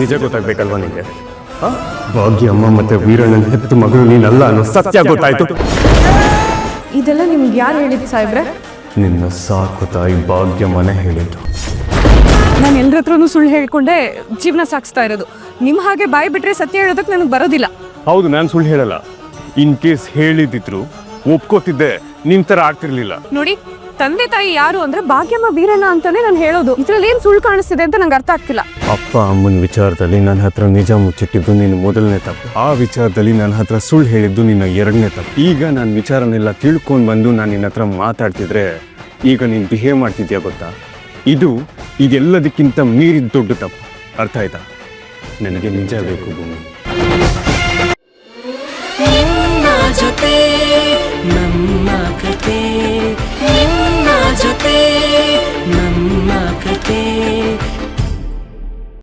ನಿಜ ಗೊತ್ತಾಗ್ಬೇಕಲ್ವಾ ನಿಮಗೆ? ಭಾಗ್ಯ ಅಮ್ಮ ಮತ್ತೆ ವೀರಣ್ಣನ ಹೆತ್ತು ಮಗಳು ನೀನಲ್ಲ ಅನ್ನೋ ಸತ್ಯ ಗೊತ್ತಾಯ್ತು. ಇದೆಲ್ಲ ನಿಮ್ಗೆ ಯಾರು ಹೇಳಿದ್ದು ಸಾಹೇಬ್ರೆ? ನಿನ್ನ ಸಾಕು ತಾಯಿ ಭಾಗ್ಯ ಮನೆ ಹೇಳಿದ್ದು. ನಾನು ಎಲ್ಲರ ಹತ್ರನೂ ಸುಳ್ಳು ಹೇಳ್ಕೊಂಡೆ ಜೀವನ ಸಾಗಿಸ್ತಾ ಇರೋದು. ನಿಮ್ಮ ಹಾಗೆ ಬಾಯಿ ಬಿಟ್ರೆ ಸತ್ಯ ಹೇಳೋದಕ್ಕೆ ನನಗೆ ಬರೋದಿಲ್ಲ. ಹೌದು ನಾನು ಸುಳ್ಳು ಹೇಳಲ್ಲ. ಇನ್ ಕೇಸ್ ಹೇಳಿದಿದ್ರು ಒಪ್ಕೋತಿದ್ದೆ ನಿನ್ ತರ ಆಗ್ತಿರ್ಲಿಲ್ಲ. ನೋಡಿ ತಂದೆ ತಾಯಿ ಯಾರು ಅಂದ್ರೆ ಭಾಗ್ಯಮ್ಮ ವೀರಣ್ಣ ಅಂತಾನೆ ನಾನು ಹೇಳೋದು. ಇದ್ರಲ್ಲಿ ಏನ್ ಸುಳ್ಳು ಕಾಣಿಸ್ತಿದೆ ಅಂತ ನಂಗೆ ಅರ್ಥ ಆಗ್ತಿಲ್ಲ. ಅಪ್ಪ ಅಮ್ಮನ ವಿಚಾರದಲ್ಲಿ ನನ್ನ ಹತ್ರ ನಿಜ ಮುಚ್ಚಿಟ್ಟಿದ್ದು ನಿನ್ನ ಮೊದಲನೇ ತಪ್ಪು. ಆ ವಿಚಾರದಲ್ಲಿ ನನ್ನ ಹತ್ರ ಸುಳ್ಳು ಹೇಳಿದ್ದು ನಿನ್ನ ಎರಡನೇ ತಪ್ಪು. ಈಗ ನಾನು ವಿಚಾರನೆಲ್ಲ ತಿಳ್ಕೊಂಡು ಬಂದು ನಾನು ನಿನ್ನ ಹತ್ರ ಮಾತಾಡ್ತಿದ್ರೆ ಈಗ ನೀನು ಬಿಹೇವ್ ಮಾಡ್ತಿದ್ಯಾ ಗೊತ್ತಾ? ಇದು ಇದೆಲ್ಲದಕ್ಕಿಂತ ಮೀರಿದ ದೊಡ್ಡ ತಪ್ಪು. ಅರ್ಥ ಆಯ್ತಾ? ನನಗೆ ನಿಜ ಬೇಕು ಭೂಮಿ.